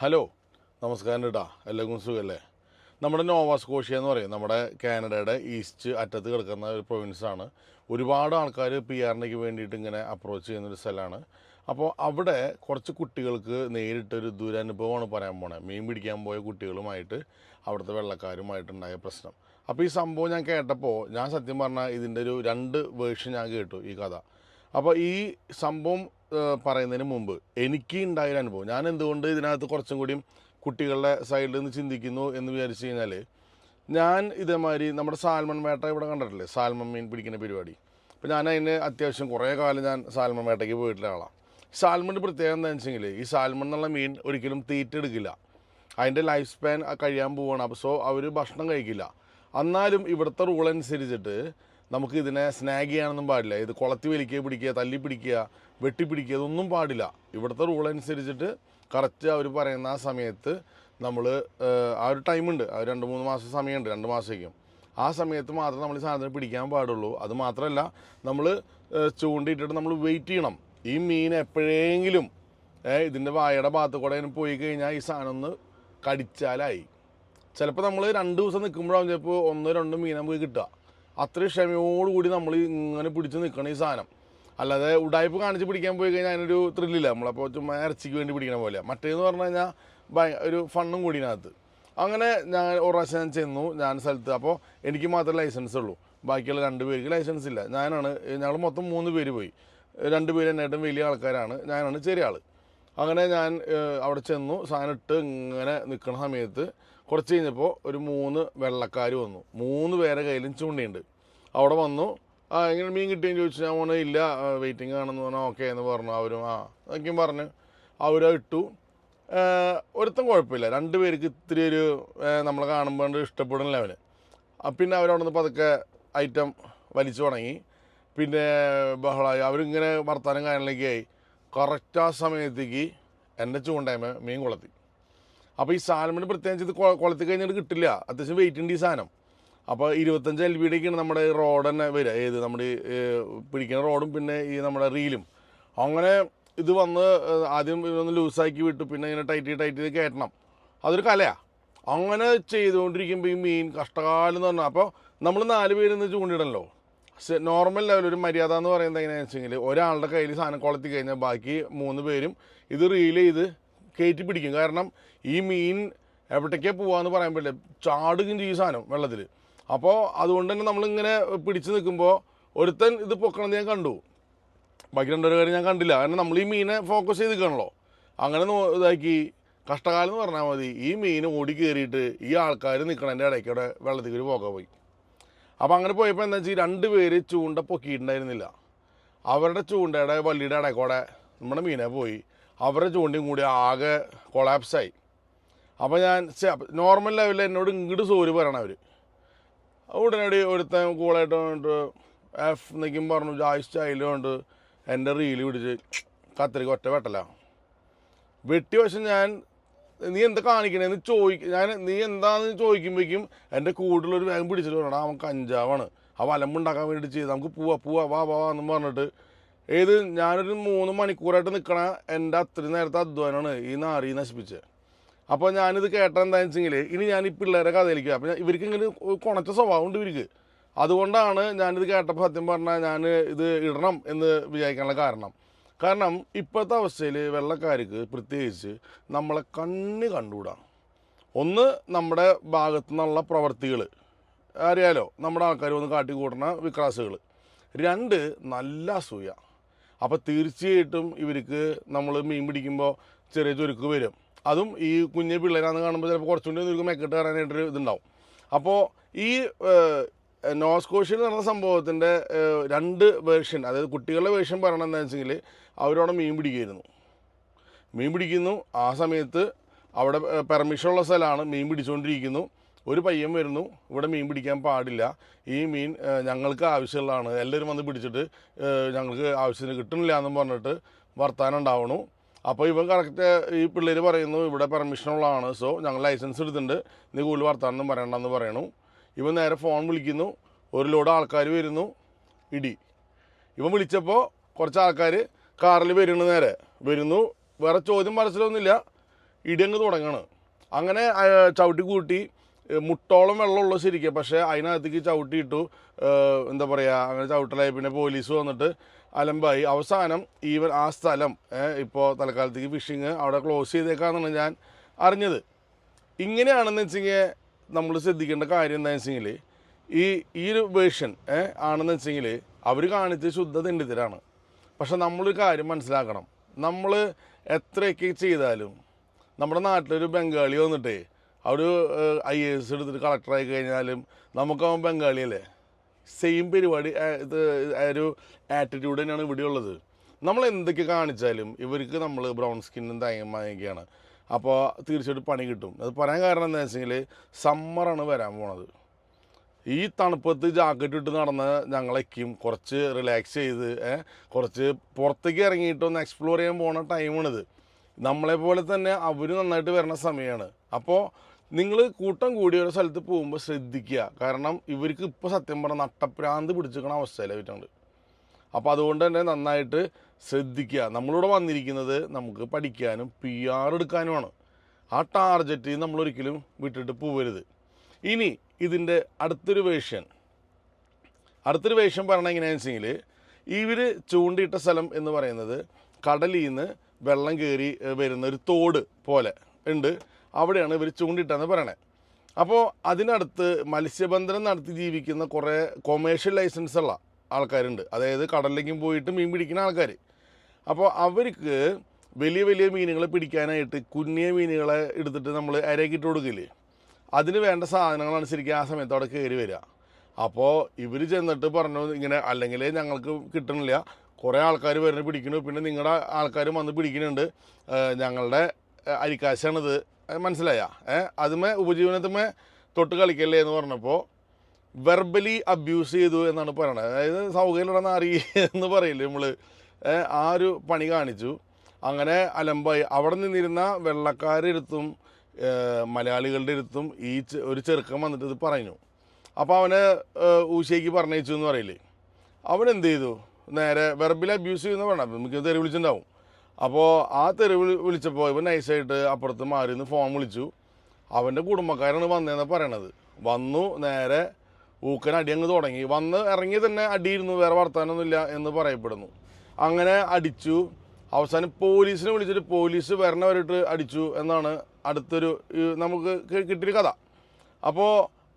Hello നമസ്കാരം കേട്ടാ എല്ലാവർക്കും സുഖമല്ലേ നമ്മുടെ നോവാസ്കോഷ്യ എന്ന് പറയും. നമ്മുടെ കാനഡയുടെ ഈസ്റ്റ് അറ്റത്ത് കിടക്കുന്ന ഒരു പ്രൊവിൻസാണ് ഒരുപാട് ആൾക്കാർ പി ആറിനേക്ക് വേണ്ടിയിട്ട് ഇങ്ങനെ അപ്രോച്ച് ചെയ്യുന്ന ഒരു സ്ഥലമാണ്. അപ്പോൾ അവിടെ കുറച്ച് കുട്ടികൾക്ക് നേരിട്ടൊരു ദുരനുഭവമാണ് പറയാൻ പോണത് മീൻ പിടിക്കാൻ പോയ കുട്ടികളുമായിട്ട് അവിടുത്തെ വെള്ളക്കാരുമായിട്ടുണ്ടായ പ്രശ്നം. അപ്പോൾ ഈ സംഭവം ഞാൻ കേട്ടപ്പോൾ ഞാൻ സത്യം പറഞ്ഞാൽ ഇതിന്റെ ഒരു രണ്ട് വേർഷൻ ഞാൻ കേട്ടു ഈ കഥ. അപ്പോൾ ഈ സംഭവം പറയുന്നതിന് മുമ്പ് എനിക്ക് ഉണ്ടായൊരു അനുഭവം. ഞാൻ എന്തുകൊണ്ട് ഇതിനകത്ത് കുറച്ചും കൂടിയും കുട്ടികളുടെ സൈഡിൽ നിന്ന് ചിന്തിക്കുന്നു എന്ന് വിചാരിച്ചു കഴിഞ്ഞാൽ ഞാൻ ഇതേമാതിരി നമ്മുടെ സാൽമൺ വേട്ട ഇവിടെ കണ്ടിട്ടില്ലേ? സാൽമൺ മീൻ പിടിക്കുന്ന പരിപാടി. അപ്പോൾ ഞാൻ അതിന് അത്യാവശ്യം കുറേ കാലം ഞാൻ സാൽമൺ വേട്ടയ്ക്ക് പോയിട്ടുള്ള ആളാണ് സാൽമണിന്റെ പ്രത്യേകത എന്താണെന്ന് വെച്ചെങ്കിൽ ഈ സാൽമൺ എന്നുള്ള മീൻ ഒരിക്കലും തീറ്റെടുക്കില്ല അതിന്റെ ലൈഫ് സ്പാൻ കഴിയാൻ പോവുകയാണ് അപ്പോൾ സോ അവർ ഭക്ഷണം കഴിക്കില്ല. എന്നാലും ഇവിടുത്തെ റൂൾ അനുസരിച്ചിട്ട് നമുക്ക് ഇതിനെ സ്നാഗ് ചെയ്യാനൊന്നും പാടില്ല. ഇത് കുളത്തി വലിക്കുക പിടിക്കുക തല്ലി പിടിക്കുക വെട്ടി പിടിക്കുക ഇതൊന്നും പാടില്ല. ഇവിടുത്തെ റൂൾ അനുസരിച്ചിട്ട് കറക്റ്റ് അവർ പറയുന്ന ആ സമയത്ത് നമ്മൾ ആ ഒരു ടൈമുണ്ട് ആ രണ്ട് മൂന്ന് മാസം സമയമുണ്ട്. രണ്ട് മാസത്തേക്കും. ആ സമയത്ത് മാത്രമേ നമ്മൾ ഈ സാധനം പിടിക്കാൻ പാടുള്ളൂ. അത് മാത്രമല്ല നമ്മൾ ചൂണ്ടിയിട്ടിട്ട് നമ്മൾ വെയിറ്റ് ചെയ്യണം. ഈ മീൻ എപ്പോഴെങ്കിലും ഇതിന്റെ വായയുടെ ഭാഗത്ത് കൂടെ അതിന് പോയി കഴിഞ്ഞാൽ ഈ സാധനം ഒന്ന് കടിച്ചാലായി. ചിലപ്പോൾ നമ്മൾ രണ്ട് ദിവസം നിൽക്കുമ്പോഴാകും ചിലപ്പോൾ ഒന്നോ രണ്ടോ മീൻ നമുക്ക് കിട്ടുക. അത്രയും ക്ഷമയോടുകൂടി നമ്മൾ ഇങ്ങനെ പിടിച്ച് നിൽക്കണം ഈ സാധനം. അല്ലാതെ ഉടായ്പ് കാണിച്ച് പിടിക്കാൻ പോയി കഴിഞ്ഞാൽ അതിനൊരു ത്രില്ലില്ല നമ്മളപ്പോൾ ചുമ്മാ ഇറച്ചിക്ക് വേണ്ടി പിടിക്കണ പോലെ മറ്റേന്ന് പറഞ്ഞു കഴിഞ്ഞാൽ ഭയ ഒരു ഫണ്ണും കൂടി അങ്ങനെ ഞാൻ ഒരു പ്രാവശ്യം ഞാൻ ചെന്നു ഞാൻ സ്ഥലത്ത്. അപ്പോൾ എനിക്ക് മാത്രമേ ലൈസൻസ് ഉള്ളൂ. ബാക്കിയുള്ള രണ്ട് പേർക്ക് ലൈസൻസ് ഇല്ല. ഞാനാണ് ഞങ്ങൾ മൊത്തം മൂന്ന് പേര് പോയി. രണ്ട് പേര് എന്നായിട്ടും വലിയ ആൾക്കാരാണ്. ഞാനാണ് ചെറിയ ആൾ അങ്ങനെ ഞാൻ അവിടെ ചെന്നു സാധനം ഇട്ട് ഇങ്ങനെ നിൽക്കുന്ന സമയത്ത് കുറച്ച് കഴിഞ്ഞപ്പോൾ ഒരു മൂന്ന് വെള്ളക്കാർ വന്നു. മൂന്ന് പേരെ കയ്യിലും ചൂണ്ടയുണ്ട്. അവിടെ വന്നു. ആ എങ്ങനെ മീൻ കിട്ടിയെന്ന് ചോദിച്ചു. ഞാൻ പറഞ്ഞു ഇല്ല വെയിറ്റിംഗ് ആണെന്ന് പറഞ്ഞു. ഓക്കെ എന്ന് പറഞ്ഞു അവരും. ആ എന്നൊക്കെയും പറഞ്ഞ്. അവരത് ഇട്ടു. ഒരുത്തം കുഴപ്പമില്ല. രണ്ട് പേർക്ക് ഇത്തിരി ഒരു നമ്മൾ കാണുമ്പോൾ ഇഷ്ടപ്പെടുന്ന ആ, പിന്നെ അവരവിടെ നിന്ന് പതുക്കെ ഐറ്റം വലിച്ചു തുടങ്ങി. പിന്നെ ബഹളമായി അവരിങ്ങനെ വർത്തമാനം കാര്യങ്ങളിലേക്കായി കറക്റ്റ് ആ സമയത്തേക്ക് എന്റെ ചൂണ്ടയമ്മ മീൻ കുളത്തി. അപ്പോൾ ഈ സാൽമൺ പ്രത്യേകിച്ച് ഇത് കുളത്തിൽ കൊളത്തി കഴിഞ്ഞിട്ട് കിട്ടില്ല. അത്യാവശ്യം വെയിറ്റ് ഉണ്ട് ഈ സാധനം. അപ്പോൾ ഇരുപത്തഞ്ച് എൽ ബിയുടെയൊക്കെയാണ് നമ്മുടെ റോഡ് തന്നെ വരിക ഏത് നമ്മുടെ പിടിക്കുന്ന റോഡും പിന്നെ ഈ നമ്മുടെ റീലും അങ്ങനെ ഇത് വന്ന് ആദ്യം ഇതൊന്ന് ലൂസാക്കി വിട്ടു. പിന്നെ ഇങ്ങനെ ടൈറ്റ് ടൈറ്റ് ചെയ്ത് കയറ്റണം അതൊരു കലയാണ് അങ്ങനെ ചെയ്തുകൊണ്ടിരിക്കുമ്പോൾ ഈ മീൻ കഷ്ടകാലം എന്ന് പറഞ്ഞാൽ അപ്പോൾ നമ്മൾ നാല് പേര് ചൂണ്ടിടണല്ലോ. നോർമൽ ലെവൽ ഒരു മര്യാദ എന്ന് പറയുന്നത് എങ്ങനെയാണെന്ന് വെച്ചെങ്കിൽ ഒരാളുടെ കയ്യിൽ സാധനം കൊളത്തി കഴിഞ്ഞാൽ ബാക്കി മൂന്ന് പേരും ഇത് റീൽ ചെയ്ത് കയറ്റി പിടിക്കും. കാരണം ഈ മീൻ എവിടേക്കേ പോവാന്ന് പറയാൻ പറ്റില്ല. ചാടുകയും ചെയ്യും സാധനം വെള്ളത്തിൽ അപ്പോൾ അതുകൊണ്ട് തന്നെ നമ്മളിങ്ങനെ പിടിച്ച് നിൽക്കുമ്പോൾ ഒരുത്തൻ ഇത് പൊക്കണത് ഞാൻ കണ്ടു. ബാക്കി രണ്ടൊരു കാര്യം ഞാൻ കണ്ടില്ല. കാരണം നമ്മൾ ഈ മീനെ ഫോക്കസ് ചെയ്ത് നിൽക്കണല്ലോ അങ്ങനെ ഇതാക്കി. കഷ്ടകാലം എന്ന് പറഞ്ഞാൽ മതി. ഈ മീൻ ഓടി കയറിയിട്ട് ഈ ആൾക്കാർ നിൽക്കണതിന്റെ ഇടയ്ക്കൂടെ വെള്ളത്തിൽ കയറി പോകാൻ പോയി. അപ്പോൾ അങ്ങനെ പോയപ്പോൾ എന്താ വെച്ചാൽ രണ്ട് പേര് ചൂണ്ട പൊക്കിയിട്ടുണ്ടായിരുന്നില്ല. അവരുടെ ചൂണ്ടയുടെ വള്ളിയുടെ ഇടയ്ക്കൂടെ നമ്മുടെ മീനെ പോയി. അവരുടെ ചൂണ്ടയും കൂടി ആകെ കൊളാപ്സായി അപ്പോൾ ഞാൻ നോർമൽ ലെവലിൽ എന്നോട് ഇങ്ങോട്ട് സോര് പറയണം അവർ ഉടനടി ഒരുത്തൻ കൂളായിട്ട് എഫ് നിൽക്കും പറഞ്ഞു ജായ് സ്റ്റൈലും കൊണ്ട് എന്റെ റീൽ പിടിച്ച് കത്തിരിക്ക് ഒറ്റ വെട്ടല. വെട്ടി വശം ഞാൻ നീ എന്താ കാണിക്കണേന്ന് ചോദിക്ക ഞാൻ നീ എന്താന്ന് ചോദിക്കുമ്പോഴേക്കും എന്റെ കൂടുതലൊരു വേഗം പിടിച്ചിട്ട് പറഞ്ഞാൽ അവൻ കഞ്ചാവാണ്. ആ വലമ്പുണ്ടാക്കാൻ വേണ്ടിയിട്ട് ചെയ്ത്. നമുക്ക് പോവാ പോവാ വാ വാ എന്ന് പറഞ്ഞിട്ട് ഏത് ഞാനൊരു മൂന്ന് മണിക്കൂറായിട്ട് നിൽക്കണ എന്റെ അത്രയും നേരത്തെ അധ്വാനമാണ് ഈ നാറി നശിപ്പിച്ചത്. അപ്പോൾ ഞാനിത് കേട്ട എന്താണെന്ന് വെച്ചെങ്കിൽ ഇനി ഞാൻ ഈ പിള്ളേരെ കഥയിലേക്ക് അപ്പോൾ ഇവർക്ക് ഇങ്ങനെ കുണച്ച സ്വഭാവം ഉണ്ട് ഇവർക്ക്. അതുകൊണ്ടാണ് ഞാനിത് കേട്ടപ്പോൾ സത്യം പറഞ്ഞാൽ ഞാൻ ഇത് ഇടണം എന്ന് വിചാരിക്കാനുള്ള കാരണം. കാരണം ഇപ്പോഴത്തെ അവസ്ഥയിൽ വെള്ളക്കാർക്ക് പ്രത്യേകിച്ച് നമ്മളെ കണ്ണ് കണ്ടുകൂടാ ഒന്ന് നമ്മുടെ ഭാഗത്തു നിന്നുള്ള പ്രവർത്തികൾ അറിയാലോ നമ്മുടെ ആൾക്കാർ ഒന്ന് കാട്ടിക്കൂട്ടണ വിക്രാസുകൾ രണ്ട് നല്ല അസൂയ. അപ്പോൾ തീർച്ചയായിട്ടും ഇവർക്ക് നമ്മൾ മീൻ പിടിക്കുമ്പോൾ ചെറിയ ചുരുക്ക് വരും. അതും ഈ കുഞ്ഞു പിള്ളേരാന്ന് കാണുമ്പോൾ ചിലപ്പോൾ കുറച്ചുകൂടി ഇവർക്ക് മെക്കെട്ട് കയറാനായിട്ടൊരു ഇതുണ്ടാവും. അപ്പോൾ ഈ നോസ്കോഷ്യയിൽ നടന്ന സംഭവത്തിന്റെ രണ്ട് വേർഷൻ അതായത് കുട്ടികളുടെ വേർഷൻ പറയണമെന്ന് വെച്ചെങ്കിൽ അവരവിടെ മീൻ പിടിക്കുമായിരുന്നു മീൻ പിടിക്കുന്നു. ആ സമയത്ത് അവിടെ പെർമിഷനുള്ള സ്ഥലമാണ് മീൻ പിടിച്ചുകൊണ്ടിരിക്കുന്നു ഒരു പയ്യൻ വരുന്നു. ഇവിടെ മീൻ പിടിക്കാൻ പാടില്ല. ഈ മീൻ ഞങ്ങൾക്ക് ആവശ്യമുള്ളതാണ്. എല്ലാവരും വന്ന് പിടിച്ചിട്ട് ഞങ്ങൾക്ക് ആവശ്യത്തിന് കിട്ടുന്നില്ല എന്നും പറഞ്ഞിട്ട് വർത്താനം ഉണ്ടാവണു. അപ്പോൾ ഇവൻ കറക്റ്റ് ഈ പിള്ളേർ പറയുന്നു ഇവിടെ പെർമിഷനുള്ളതാണ് സോ ഞങ്ങൾ ലൈസൻസ് എടുത്തിട്ടുണ്ട്. നീ കൂടുതൽ വർത്താനം പറയണ്ടെന്ന് പറയണു. ഇവൻ നേരെ ഫോൺ വിളിക്കുന്നു. ഒരു ലോഡ് ആൾക്കാർ വരുന്നു. ഇടി. ഇവൻ വിളിച്ചപ്പോൾ കുറച്ച് ആൾക്കാർ കാറിൽ വരുന്നു നേരെ. വരുന്നു. വേറെ ചോദ്യം മനസ്സിലൊന്നുമില്ല. ഇടി അങ്ങ് തുടങ്ങണം. അങ്ങനെ ചവിട്ടി കൂട്ടി മുട്ടോളം വെള്ളമുള്ള ശരിക്കും. പക്ഷേ അതിനകത്തേക്ക് ചവിട്ടിയിട്ടു എന്താ പറയുക അങ്ങനെ ചവിട്ടലായി. പിന്നെ പോലീസ് വന്നിട്ട് അലമ്പായി. അവസാനം ഈവൻ ആ സ്ഥലം ഇപ്പോൾ തൽക്കാലത്തേക്ക് ഫിഷിങ് അവിടെ ക്ലോസ് ചെയ്തേക്കാന്നാണ് ഞാൻ അറിഞ്ഞത്. ഇങ്ങനെയാണെന്ന് വെച്ചെങ്കിൽ നമ്മൾ ശ്രദ്ധിക്കേണ്ട കാര്യം എന്താണെന്ന് വെച്ചെങ്കിൽ ഈ ഈ ഒരു വേർഷൻ ആണെന്ന് വെച്ചെങ്കിൽ അവർ കാണിച്ച ശുദ്ധ തെണ്ടിത്തരാണ്. പക്ഷെ നമ്മളൊരു കാര്യം മനസ്സിലാക്കണം. നമ്മൾ എത്രയൊക്കെ ചെയ്താലും നമ്മുടെ നാട്ടിലൊരു ബംഗാളി വന്നിട്ടേ അവർ ഐ എ എസ് എടുത്തിട്ട് കളക്ടറായി കഴിഞ്ഞാലും നമുക്കവൻ ബംഗാളിയല്ലേ സെയിം പരിപാടി ഇത് ഒരു ആറ്റിറ്റ്യൂഡ് തന്നെയാണ് ഇവിടെ ഉള്ളത്. നമ്മൾ എന്തൊക്കെ കാണിച്ചാലും ഇവർക്ക് നമ്മൾ ബ്രൗൺ സ്കിന്നും തയ്യമായൊക്കെയാണ് അപ്പോൾ തീർച്ചയായിട്ടും പണി കിട്ടും. അത് പറയാൻ കാരണം എന്താ വെച്ചെങ്കിൽ സമ്മറാണ് വരാൻ പോണത്. ഈ തണുപ്പത്ത് ജാക്കറ്റ് ഇട്ട് നടന്ന് ഞങ്ങളെക്കും കുറച്ച് റിലാക്സ് ചെയ്ത് കുറച്ച് പുറത്തേക്ക് ഇറങ്ങിയിട്ട് ഒന്ന് എക്സ്പ്ലോർ ചെയ്യാൻ പോണ ടൈമാണിത് നമ്മളെ പോലെ തന്നെ അവർ നന്നായിട്ട് വരുന്ന സമയമാണ് അപ്പോൾ നിങ്ങൾ കൂട്ടം കൂടിയ ഒരു സ്ഥലത്ത് പോകുമ്പോൾ ശ്രദ്ധിക്കുക. കാരണം ഇവർക്ക് ഇപ്പോൾ സത്യം പറഞ്ഞാൽ നട്ടപ്രാന്ത് പിടിച്ചിരിക്കണ അവസ്ഥയിലായിട്ടുണ്ട് അപ്പോൾ അതുകൊണ്ട് തന്നെ നന്നായിട്ട് ശ്രദ്ധിക്കുക. നമ്മളിവിടെ വന്നിരിക്കുന്നത് നമുക്ക് പഠിക്കാനും പി ആർ എടുക്കാനുമാണ്. ആ ടാർജറ്റ് നമ്മൾ ഒരിക്കലും വിട്ടിട്ട് പോവരുത്. ഇനി ഇതിന്റെ അടുത്തൊരു വേഷൻ അടുത്തൊരു വേഷം പറയണത് എങ്ങനെയാണെന്ന് വെച്ചെങ്കിൽ ഇവർ ചൂണ്ടിയിട്ട സ്ഥലം എന്ന് പറയുന്നത് കടലിൽ നിന്ന് വെള്ളം കയറി വരുന്ന ഒരു തോട് പോലെ. ഉണ്ട്. അവിടെയാണ് ഇവർ ചൂണ്ടിയിട്ടെന്ന് പറയണത് അപ്പോൾ അതിനടുത്ത് മത്സ്യബന്ധനം നടത്തി ജീവിക്കുന്ന കുറേ കൊമേഴ്ഷ്യൽ ലൈസൻസ് ഉള്ള ആൾക്കാരുണ്ട്. അതായത് കടലിലേക്കും പോയിട്ട് മീൻ പിടിക്കുന്ന ആൾക്കാർ അപ്പോൾ അവർക്ക് വലിയ വലിയ മീനുകളെ പിടിക്കാനായിട്ട് കുഞ്ഞിയ മീനുകളെ എടുത്തിട്ട് നമ്മൾ അരക്കിട്ട് കൊടുക്കില്ലേ? അതിന് വേണ്ട സാധനങ്ങളാണ് ശരിക്കും ആ സമയത്ത് അവിടെ കയറി വരിക. അപ്പോൾ ഇവർ ചെന്നിട്ട് പറഞ്ഞു ഇങ്ങനെ അല്ലെങ്കിൽ ഞങ്ങൾക്ക് കിട്ടണില്ല. കുറേ ആൾക്കാർ വരുന്ന പിടിക്കുന്നു പിന്നെ നിങ്ങളുടെ ആൾക്കാരും വന്ന് പിടിക്കുന്നുണ്ട് ഞങ്ങളുടെ അരിക്കാശാണിത്. മനസ്സിലായ. ഏഹ് അതുമേ ഉപജീവനത്തുമേ തൊട്ട് കളിക്കല്ലേ എന്ന് പറഞ്ഞപ്പോൾ വെർബലി അബ്യൂസ് ചെയ്തു എന്നാണ് പറയുന്നത് അതായത് സൗകര്യം നാറി എന്ന് പറയില്ലേ നമ്മൾ ആ ഒരു പണി കാണിച്ചു. അങ്ങനെ അലമ്പായി. അവിടെ നിന്നിരുന്ന വെള്ളക്കാരെടുത്തും മലയാളികളുടെ അടുത്തും ഈ ഒരു ചെറുക്കൻ വന്നിട്ട് ഇത് പറഞ്ഞു. അപ്പോൾ അവനെ ഊശയ്ക്ക് പറഞ്ഞയച്ചു എന്ന് പറയില്ലേ. അവൻ ചെയ്തു? നേരെ വെർബിൽ അബ്യൂസ് ചെയ്യുന്ന പറഞ്ഞു. നമുക്ക് തെറി വിളിച്ചിട്ടുണ്ടാവും അപ്പോൾ ആ തെറി വിളിച്ചപ്പോൾ ഇവൻ നൈസായിട്ട് അപ്പുറത്ത് മാറി നിന്ന് ഫോൺ വിളിച്ചു. അവന്റെ കുടുംബക്കാരാണ് വന്നതെന്ന് പറയണത്. വന്നു നേരെ ഊക്കൻ അടി അങ്ങ് തുടങ്ങി. വന്ന് ഇറങ്ങി തന്നെ അടിയിരുന്നു വേറെ വർത്താനൊന്നുമില്ല എന്ന് പറയപ്പെടുന്നു. അങ്ങനെ അടിച്ചു. അവസാനം പോലീസിനെ വിളിച്ചിട്ട് പോലീസ് വരണവരിട്ട് അടിച്ചു എന്നാണ് അടുത്തൊരു നമുക്ക് കിട്ടിയൊരു കഥ. അപ്പോൾ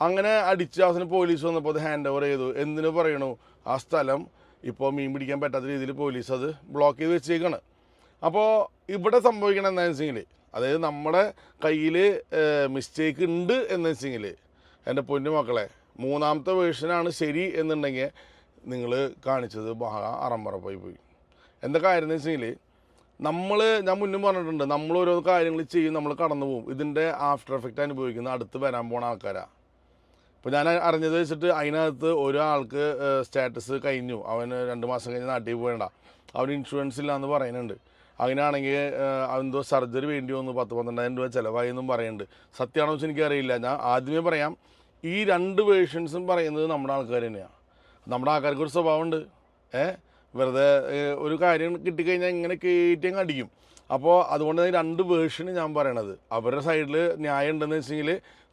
അങ്ങനെ അടിച്ച് അവസാനം പോലീസ് വന്നപ്പോൾ അത് ഹാൻഡ് ഓവർ ചെയ്തു. എന്തിനു പറയണു? ആ സ്ഥലം ഇപ്പോൾ മീൻ പിടിക്കാൻ പറ്റാത്ത രീതിയിൽ പോലീസ് അത് ബ്ലോക്ക് ചെയ്ത് വെച്ചേക്കാണ്. അപ്പോൾ ഇവിടെ സംഭവിക്കണം എന്താണെന്ന് വെച്ചെങ്കിൽ അതായത് നമ്മുടെ കയ്യിൽ മിസ്റ്റേക്ക് ഉണ്ട് എന്ന് വെച്ചെങ്കിൽ എന്റെ പൊന്നു മക്കളെ മൂന്നാമത്തെ വേർഷനാണ് ശരി എന്നുണ്ടെങ്കിൽ നിങ്ങൾ കാണിച്ചത് മഹാ അറമ്പറപ്പായി പോയി. എന്താ കാര്യം എന്ന് വെച്ചെങ്കിൽ നമ്മൾ ഞാൻ മുന്നും പറഞ്ഞിട്ടുണ്ട് നമ്മൾ ഓരോ കാര്യങ്ങൾ ചെയ്യും നമ്മൾ കടന്നു പോകും. ഇതിന്റെ ആഫ്റ്റർ എഫക്റ്റ് അനുഭവിക്കുന്ന അടുത്ത് വരാൻ പോണ ആൾക്കാരാണ് ഇപ്പോൾ ഞാൻ അറിഞ്ഞത് വെച്ചിട്ട് അതിനകത്ത് ഒരാൾക്ക് സ്റ്റാറ്റസ് കഴിഞ്ഞു. അവന് രണ്ട് മാസം കഴിഞ്ഞ് നാട്ടിൽ പോയണ്ട അവന് ഇൻഷുറൻസ് ഇല്ല എന്ന് പറയുന്നുണ്ട്. അങ്ങനെയാണെങ്കിൽ എന്തോ സർജറി വേണ്ടി വന്നു പത്ത് പന്ത്രണ്ടായിരം രൂപ ചിലവായി എന്നും പറയുന്നുണ്ട്. സത്യമാണോ വെച്ച് എനിക്കറിയില്ല. ഞാൻ ആദ്യമേ പറയാം ഈ രണ്ട് വേർഷൻസും പറയുന്നത് നമ്മുടെ ആൾക്കാർ തന്നെയാണ്. നമ്മുടെ ആൾക്കാർക്ക് ഒരു സ്വഭാവമുണ്ട്. ഏ വെറുതെ ഒരു കാര്യം കിട്ടിക്കഴിഞ്ഞാൽ ഇങ്ങനെ കയറ്റി അങ്ങ് അടിക്കും. അപ്പോൾ അതുകൊണ്ട് തന്നെ രണ്ട് വേർഷൻ ഞാൻ പറയണത്. അവരുടെ സൈഡിൽ ന്യായം ഉണ്ടെന്ന് വെച്ചെങ്കിൽ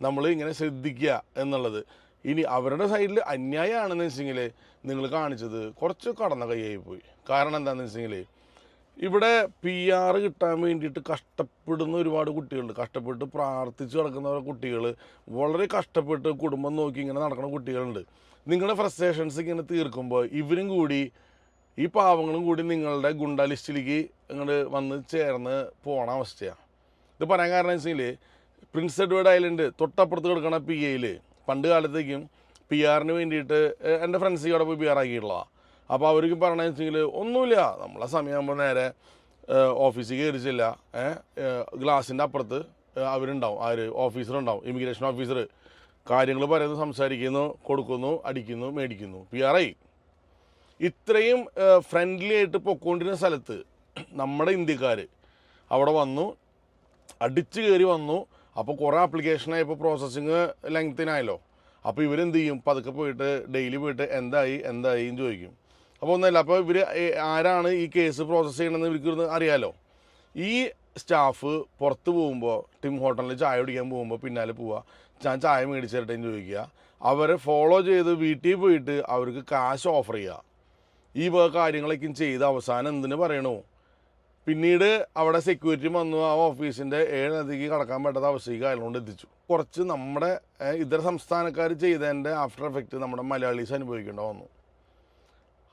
നമ്മൾ ഇങ്ങനെ ശ്രദ്ധിക്കുക എന്നുള്ളത്. ഇനി അവരുടെ സൈഡിൽ അന്യായമാണെന്ന് വെച്ചെങ്കിൽ നിങ്ങൾ കാണിച്ചത് കുറച്ച് കടന്ന കൈയായി പോയി കാരണം എന്താണെന്ന് വെച്ചെങ്കിൽ ഇവിടെ പി ആർ കിട്ടാൻ വേണ്ടിയിട്ട് കഷ്ടപ്പെടുന്ന ഒരുപാട് കുട്ടികളുണ്ട്. കഷ്ടപ്പെട്ട് പ്രാർത്ഥിച്ച് നടക്കുന്ന കുട്ടികൾ വളരെ കഷ്ടപ്പെട്ട് കുടുംബം നോക്കി ഇങ്ങനെ നടക്കുന്ന കുട്ടികളുണ്ട്. നിങ്ങളുടെ ഫ്രസ്ട്രേഷൻസ് ഇങ്ങനെ തീർക്കുമ്പോൾ ഇവരും കൂടി ഈ പാവങ്ങളും കൂടി നിങ്ങളുടെ ഗുണ്ട ലിസ്റ്റിലേക്ക് ഇങ്ങോട്ട് വന്ന് ചേർന്ന് പോകണ അവസ്ഥയാണ് ഇത് പറയാൻ കാരണം വെച്ചാൽ പ്രിൻസ് എഡ്വേർഡ് ഐലൻഡ് തൊട്ടപ്പുറത്ത് കിടക്കണ പി എയിൽ പണ്ട് കാലത്തേക്കും പി ആറിന് വേണ്ടിയിട്ട് എന്റെ ഫ്രണ്ട്സ് അവിടെ പോയി പി ആർ ആക്കിയിട്ടുള്ളതാണ് അപ്പോൾ അവർക്ക് പറയണമെന്ന് വെച്ചെങ്കിൽ ഒന്നുമില്ല. നമ്മളെ സമയമാകുമ്പോൾ നേരെ ഓഫീസിൽ കയറിച്ചില്ല ഗ്ലാസിന്റെ അപ്പുറത്ത് അവരുണ്ടാവും. ആര്? ഓഫീസറുണ്ടാവും. ഇമിഗ്രേഷൻ ഓഫീസർ കാര്യങ്ങൾ പറയുന്നു സംസാരിക്കുന്നു കൊടുക്കുന്നു അടിക്കുന്നു മേടിക്കുന്നു. പി ആർ ഐ ഇത്രയും ഫ്രണ്ട്ലി ആയിട്ട് പൊക്കോണ്ടിരുന്ന സ്ഥലത്ത് നമ്മുടെ ഇന്ത്യക്കാർ അവിടെ വന്നു അടിച്ചു കയറി വന്നു. അപ്പോൾ കുറേ ആപ്ലിക്കേഷനായപ്പോൾ പ്രോസസ്സിങ് ലെങ്തിനായല്ലോ അപ്പോൾ ഇവരെന്ത് ചെയ്യും? പതുക്കെ പോയിട്ട് ഡെയിലി പോയിട്ട് എന്തായി എന്തായി എന്ന് ചോദിക്കും. അപ്പോൾ ഒന്നല്ല അപ്പോൾ ഇവർ ആരാണ് ഈ കേസ് പ്രോസസ്സ് ചെയ്യണമെന്ന് ഇവർക്ക് അറിയാലോ. ഈ സ്റ്റാഫ് പുറത്ത് പോകുമ്പോൾ ടിം ഹോട്ടലിൽ ചായ കുടിക്കാൻ പോകുമ്പോൾ പിന്നാലെ പോവുക ഞാൻ ചായ മേടിച്ച് ചോദിക്കുക. അവരെ ഫോളോ ചെയ്ത് വീട്ടിൽ പോയിട്ട് അവർക്ക് കാശ് ഓഫർ ചെയ്യുക ഈ വക കാര്യങ്ങളൊക്കെ ചെയ്ത് അവസാനം എന്തിനു പറയണു? പിന്നീട് അവിടെ സെക്യൂരിറ്റി വന്നു ആ ഓഫീസിന്റെ ഏഴ് നദിക്ക് കടക്കാൻ പറ്റാത്ത അവസ്ഥയ്ക്ക് അയാളുകൊണ്ട് എത്തിച്ചു. കുറച്ച് നമ്മുടെ ഇതര സംസ്ഥാനക്കാർ ചെയ്തതിന്റെ ആഫ്റ്റർ എഫക്റ്റ് നമ്മുടെ മലയാളീസ് അനുഭവിക്കേണ്ട വന്നു.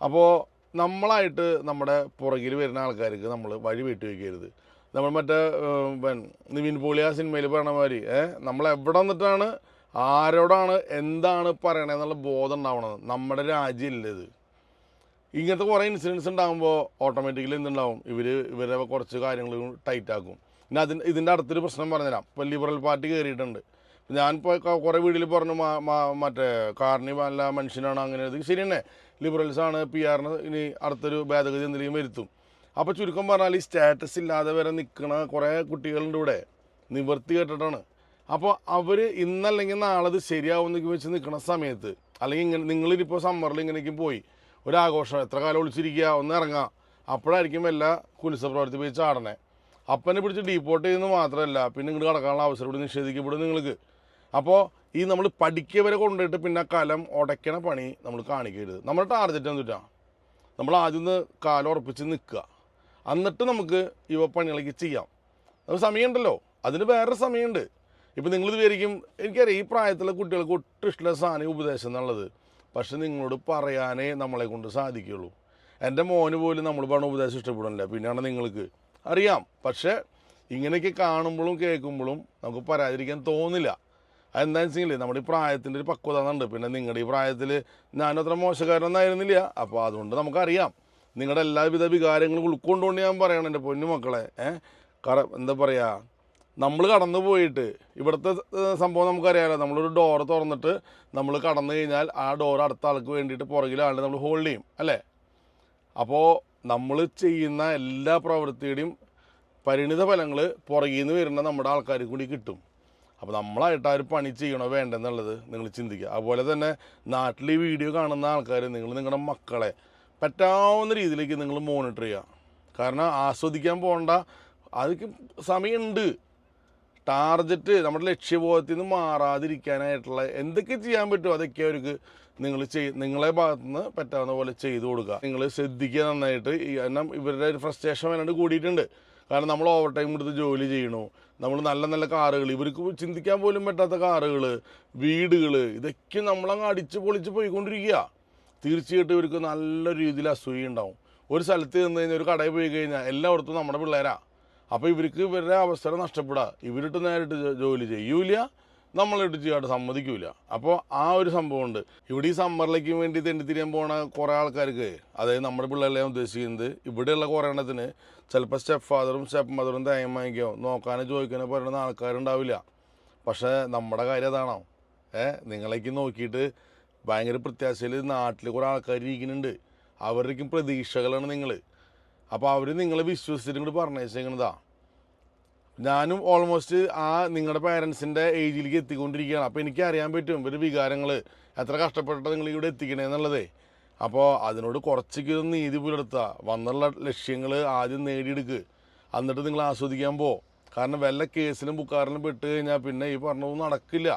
അപ്പോൾ നമ്മളായിട്ട് നമ്മുടെ പുറകിൽ വരുന്ന ആൾക്കാർക്ക് നമ്മൾ വഴി വീട്ടി വയ്ക്കരുത് നമ്മൾ മറ്റേ നിവിൻ പോളി ആ സിനിമയിൽ പറഞ്ഞ മാതിരി നമ്മൾ എവിടെ നിന്നിട്ടാണ് ആരോടാണ് എന്താണ് പറയണതെന്നുള്ള ബോധം ഉണ്ടാവണത്. നമ്മുടെ രാജ്യമില്ല ഇത്. ഇങ്ങനത്തെ കുറേ ഇൻസിഡൻസ് ഉണ്ടാകുമ്പോൾ ഓട്ടോമാറ്റിക്കലി എന്തുണ്ടാവും? ഇവർ ഇവരെ കുറച്ച് കാര്യങ്ങൾ ടൈറ്റ് ആക്കും. പിന്നെ അതിന് ഇതിന്റെ അടുത്തൊരു പ്രശ്നം പറഞ്ഞുതരാം. ഇപ്പോൾ ലിബറൽ പാർട്ടി കയറിയിട്ടുണ്ട് ഞാൻ ഇപ്പോൾ കുറേ വീട്ടിൽ പറഞ്ഞു മറ്റേ കാർണി നല്ല മനുഷ്യനാണ് അങ്ങനെ ഇത്. ശരി തന്നെ ലിബറൽസ് ആണ് പി ആറിന് ഇനി അടുത്തൊരു ഭേദഗതി എന്തെങ്കിലും വരുത്തും. അപ്പോൾ ചുരുക്കം പറഞ്ഞാൽ ഈ സ്റ്റാറ്റസ് ഇല്ലാതെ വരെ നിൽക്കുന്ന കുറേ കുട്ടികളുണ്ട് ഇവിടെ. നിവർത്തി കേട്ടിട്ടാണ്. അപ്പോൾ അവർ ഇന്നല്ലെങ്കിൽ നാളെ അത് ശരിയാവുന്നൊക്കെ വെച്ച് നിൽക്കുന്ന സമയത്ത് അല്ലെങ്കിൽ ഇങ്ങനെ നിങ്ങളിപ്പോൾ സമ്മറിൽ ഇങ്ങനെയൊക്കെ പോയി ഒരാഘോഷം എത്ര കാലം ഒളിച്ചിരിക്കുക ഒന്ന് ഇറങ്ങുക അപ്പോഴായിരിക്കും എല്ലാ കുലിസ പ്രവർത്തി പോയി ചാടണേ. അപ്പനെ പിടിച്ച് ഡീപ്പോർട്ട് ചെയ്യുന്നത് മാത്രമല്ല പിന്നെ ഇങ്ങോട്ട് കടക്കാനുള്ള അവസരം ഇവിടെ നിഷേധിക്കപ്പെടും നിങ്ങൾക്ക്. അപ്പോൾ ഈ നമ്മൾ പഠിക്കവരെ കൊണ്ടിട്ട് പിന്നെ കലം ഉടയ്ക്കണ പണി നമ്മൾ കാണിക്കരുത്. നമ്മുടെ ടാർഗറ്റ് എന്തുട്ടാ നമ്മൾ ആദ്യം ഒന്ന് കാലം ഉറപ്പിച്ച് നിൽക്കുക. എന്നിട്ട് നമുക്ക് ഇവ പണികളൊക്കെ ചെയ്യാം. അത് സമയമുണ്ടല്ലോ. അതിന് വേറെ സമയമുണ്ട്. ഇപ്പം നിങ്ങളിത് വിചാരിക്കും എനിക്കറിയാം ഈ പ്രായത്തിലുള്ള കുട്ടികൾക്ക് ഒട്ടും ഇഷ്ടമുള്ള സാധനം ഉപദേശം എന്നുള്ളത്. പക്ഷെ നിങ്ങളോട് പറയാനേ നമ്മളെ കൊണ്ട് സാധിക്കുള്ളൂ എന്റെ മോന് പോലും നമ്മൾ പറഞ്ഞ ഉപദേശം ഇഷ്ടപ്പെടില്ല പിന്നെയാണ് നിങ്ങൾക്ക്. അറിയാം. പക്ഷേ ഇങ്ങനെയൊക്കെ കാണുമ്പോഴും കേൾക്കുമ്പോഴും നമുക്ക് പറയാതിരിക്കാൻ തോന്നില്ല. അതെന്താണെന്ന് വെച്ചെങ്കിൽ നമ്മുടെ ഈ പ്രായത്തിന്റെ ഒരു പക്വത എന്നുണ്ട് പിന്നെ നിങ്ങളുടെ ഈ പ്രായത്തിൽ ഞാനും അത്ര മോശക്കാരനൊന്നും ആയിരുന്നില്ല അപ്പോൾ അതുകൊണ്ട് നമുക്കറിയാം. നിങ്ങളുടെ എല്ലാവിധ വികാരങ്ങളും ഉൾക്കൊണ്ടുകൊണ്ട് ഞാൻ പറയണം എന്റെ പൊന്നു മക്കളെ. ഏഹ് കറ എന്താ പറയുക നമ്മൾ കടന്നു പോയിട്ട് ഇവിടുത്തെ സംഭവം നമുക്കറിയാമല്ലോ നമ്മളൊരു ഡോർ തുറന്നിട്ട് നമ്മൾ കടന്നു കഴിഞ്ഞാൽ ആ ഡോർ അടുത്ത ആൾക്ക് വേണ്ടിയിട്ട് പുറകിലാണ് നമ്മൾ ഹോൾഡ് ചെയ്യും. അല്ലേ? അപ്പോൾ നമ്മൾ ചെയ്യുന്ന എല്ലാ പ്രവൃത്തിയുടെയും പരിണിത ഫലങ്ങൾ പുറകിൽ നിന്ന് വരുന്ന നമ്മുടെ ആൾക്കാർക്ക് കൂടി കിട്ടും. അപ്പോൾ നമ്മളായിട്ട് ആ ഒരു പണി ചെയ്യണോ വേണ്ടെന്നുള്ളത് നിങ്ങൾ ചിന്തിക്കുക. അതുപോലെ തന്നെ നാട്ടിൽ ഈ വീഡിയോ കാണുന്ന ആൾക്കാർ നിങ്ങൾ നിങ്ങളുടെ മക്കളെ പറ്റാവുന്ന രീതിയിലേക്ക് നിങ്ങൾ മോണിറ്റർ ചെയ്യുക. കാരണം ആസ്വദിക്കാൻ പോകണ്ട അതിക്ക് സമയമുണ്ട്. ടാർജറ്റ് നമ്മുടെ ലക്ഷ്യബോധത്തിൽ നിന്ന് മാറാതിരിക്കാനായിട്ടുള്ള എന്തൊക്കെ ചെയ്യാൻ പറ്റുമോ അതൊക്കെ അവർക്ക് നിങ്ങൾ ചെയ് നിങ്ങളെ ഭാഗത്തു നിന്ന് പറ്റാവുന്ന പോലെ ചെയ്തു കൊടുക്കുക. നിങ്ങൾ ശ്രദ്ധിക്കുക നന്നായിട്ട്. കാരണം ഇവരുടെ ഒരു ഫ്രസ്ട്രേഷൻ വല്ലാണ്ട് കൂടിയിട്ടുണ്ട്. കാരണം നമ്മൾ ഓവർ ടൈം എടുത്ത് ജോലി ചെയ്യണു. നമ്മൾ നല്ല നല്ല കാറുകൾ ഇവർക്ക് ചിന്തിക്കാൻ പോലും പറ്റാത്ത കാറുകൾ വീടുകൾ ഇതൊക്കെ നമ്മളങ്ങ് അടിച്ച് പൊളിച്ച് പോയിക്കൊണ്ടിരിക്കുക തീർച്ചയായിട്ടും ഇവർക്ക് നല്ല രീതിയിൽ അസൂയ ഉണ്ടാവും. ഒരു സ്ഥലത്ത് നിന്ന് കഴിഞ്ഞാൽ ഒരു കടയിൽ പോയി കഴിഞ്ഞാൽ എല്ലായിടത്തും നമ്മുടെ പിള്ളേരാ. അപ്പോൾ ഇവർക്ക് ഇവരുടെ അവസരം നഷ്ടപ്പെടാം. ഇവരിട്ട് നേരിട്ട് ജോലി ചെയ്യൂല നമ്മളിട്ട് ചെയ്യാണ്ട് സമ്മതിക്കൂല. അപ്പോൾ ആ ഒരു സംഭവമുണ്ട്. ഇവിടെ ഈ സമ്മറിലേക്ക് വേണ്ടി തെണ്ടിത്തിരിയാൻ പോണ കുറേ ആൾക്കാർക്ക് അതായത് നമ്മുടെ പിള്ളേരെ ഞാൻ ഉദ്ദേശിക്കുന്നത് ഇവിടെയുള്ള കുറേ എണ്ണത്തിന് ചിലപ്പോൾ സ്റ്റെപ്പ് ഫാദറും സ്റ്റെപ്പ് മദറും തേങ്ങ വാങ്ങിക്കോ നോക്കാനോ ചോദിക്കാനോ പറയുന്ന ആൾക്കാരുണ്ടാവില്ല. പക്ഷേ നമ്മുടെ കാര്യം അതാണോ? ഏ നിങ്ങളേക്ക് നോക്കിയിട്ട് ഭയങ്കര പ്രത്യാശയിൽ നാട്ടിൽ കുറേ ആൾക്കാർ ഇരിക്കുന്നുണ്ട്. അവരുടെയും പ്രതീക്ഷകളാണ് നിങ്ങൾ അപ്പോൾ അവർ നിങ്ങളെ വിശ്വസിച്ചിട്ട് കൂടി പറഞ്ഞേച്ചേക്കണതാ ഞാനും ഓൾമോസ്റ്റ് ആ നിങ്ങളുടെ പാരൻസിന്റെ ഏജിലേക്ക് എത്തിക്കൊണ്ടിരിക്കുകയാണ്. അപ്പോൾ എനിക്ക് അറിയാൻ പറ്റും ഇവരുടെ വികാരങ്ങൾ എത്ര കഷ്ടപ്പെട്ടിട്ട് നിങ്ങൾ ഇവിടെ എത്തിക്കണേ എന്നുള്ളതേ. അപ്പോൾ അതിനോട് കുറച്ചൊക്കെ നീതി പുലർത്തുക വന്നുള്ള ലക്ഷ്യങ്ങൾ ആദ്യം നേടിയെടുക്ക്. എന്നിട്ട് നിങ്ങൾ ആസ്വദിക്കാൻ പോ. കാരണം വല്ല കേസിലും ബുക്കാറിലും പെട്ട് കഴിഞ്ഞാൽ പിന്നെ ഈ പറഞ്ഞതൊന്നും നടക്കില്ല.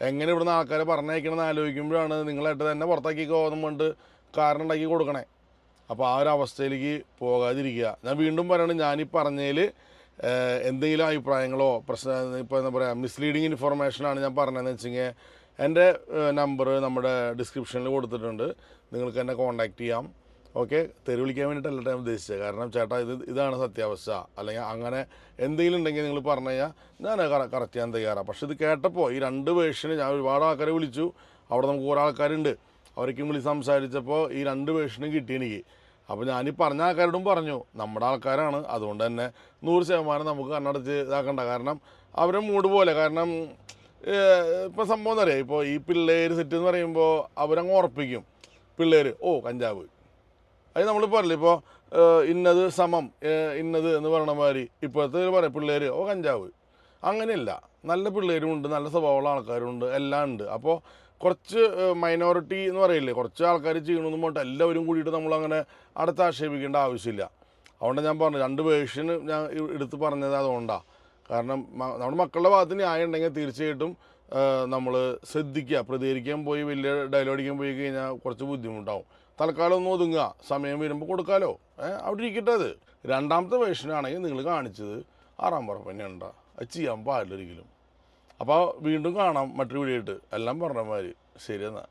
എങ്ങനെ ഇവിടുന്ന് ആൾക്കാരെ പറഞ്ഞയക്കണമെന്ന് ആലോചിക്കുമ്പോഴാണ് നിങ്ങളായിട്ട് തന്നെ പുറത്താക്കി എന്നും കൊണ്ട് കാരണം ഉണ്ടാക്കി കൊടുക്കണേ. അപ്പോൾ ആ ഒരു അവസ്ഥയിലേക്ക് പോകാതിരിക്കുക. ഞാൻ വീണ്ടും പറയണം ഞാനീ പറഞ്ഞതിൽ എന്തെങ്കിലും അഭിപ്രായങ്ങളോ പ്രശ്ന ഇപ്പോൾ എന്താ പറയുക മിസ്ലീഡിങ് ഇൻഫർമേഷനാണ് ഞാൻ പറഞ്ഞതെന്ന് വെച്ചെങ്കിൽ എന്റെ നമ്പർ നമ്മുടെ ഡിസ്ക്രിപ്ഷനിൽ കൊടുത്തിട്ടുണ്ട്. നിങ്ങൾക്ക് എന്നെ കോൺടാക്റ്റ് ചെയ്യാം. ഓക്കെ തെരു വിളിക്കാൻ വേണ്ടിയിട്ടല്ല ഞാൻ ഉദ്ദേശിച്ചത്. കാരണം ചേട്ടാ ഇത് ഇതാണ് സത്യാവസ്ഥ. അല്ലെങ്കിൽ അങ്ങനെ എന്തെങ്കിലും ഉണ്ടെങ്കിൽ നിങ്ങൾ പറഞ്ഞു കഴിഞ്ഞാൽ ഞാൻ കറക്റ്റ് ചെയ്യാൻ തയ്യാറാണ് പക്ഷെ ഇത് കേട്ടപ്പോൾ ഈ രണ്ട് വേർഷന് ഞാൻ ഒരുപാട് ആൾക്കാരെ വിളിച്ചു. അവിടെ നമുക്ക് കുറേ ആൾക്കാരുണ്ട്. അവരൊക്കെ വിളിച്ച് സംസാരിച്ചപ്പോൾ ഈ രണ്ട് വേർഷനും കിട്ടി എനിക്ക്. അപ്പോൾ ഞാൻ ഈ പറഞ്ഞ ആൾക്കാരോടും പറഞ്ഞു. നമ്മുടെ ആൾക്കാരാണ്. അതുകൊണ്ട് തന്നെ നൂറ് ശതമാനം നമുക്ക് കണ്ണടച്ച് ഇതാക്കണ്ട. കാരണം അവരും മൂഡ് പോലെ. കാരണം ഇപ്പം സംഭവം എന്ന് പറയുക ഇപ്പോൾ ഈ പിള്ളേർ സെറ്റ് എന്ന് പറയുമ്പോൾ അവരങ്ങ് ഉറപ്പിക്കും. പിള്ളേർ ഓ കഞ്ചാവ്. അത് നമ്മൾ പറയില്ല ഇപ്പോൾ ഇന്നത് സമം ഇന്നത് എന്ന് പറയണ മാതിരി ഇപ്പോഴത്തെ പറയാം പിള്ളേർ ഓ കഞ്ചാവ്. അങ്ങനെയല്ല. നല്ല പിള്ളേരുമുണ്ട് നല്ല സ്വഭാവമുള്ള ആൾക്കാരുണ്ട് എല്ലാം ഉണ്ട്. അപ്പോൾ കുറച്ച് മൈനോറിറ്റി എന്ന് പറയില്ലേ? കുറച്ച് ആൾക്കാർ ചെയ്യണമെന്ന് പറഞ്ഞിട്ട് എല്ലാവരും കൂടിയിട്ട് നമ്മളങ്ങനെ അടുത്ത് ആക്ഷേപിക്കേണ്ട ആവശ്യമില്ല. അതുകൊണ്ട് ഞാൻ പറഞ്ഞു രണ്ട് വേർഷൻ ഞാൻ എടുത്ത് പറഞ്ഞത് അതുകൊണ്ടാണ് കാരണം നമ്മുടെ മക്കളുടെ ഭാഗത്ത് ന്യായം ഉണ്ടെങ്കിൽ തീർച്ചയായിട്ടും നമ്മൾ ശ്രദ്ധിക്കുക. പ്രതികരിക്കാൻ പോയി വലിയ ഡയലോഗ് അടിക്കാൻ പോയി കഴിഞ്ഞാൽ കുറച്ച് ബുദ്ധിമുട്ടാവും. തൽക്കാലം ഒന്ന് ഒതുങ്ങുക. സമയം വരുമ്പോൾ കൊടുക്കാലോ. ഏഹ് അവിടെ ഇരിക്കട്ടെ അത്. രണ്ടാമത്തെ വേർഷനാണെങ്കിൽ നിങ്ങൾ കാണിച്ചത് ആറാം തന്നെയാണ് അത് ചെയ്യാൻ പാടില്ല ഒരിക്കലും. അപ്പോൾ വീണ്ടും കാണാം മറ്റൊരു വീഡിയോ ആയിട്ട്. എല്ലാം പറഞ്ഞ മാതിരി ശരി എന്നാൽ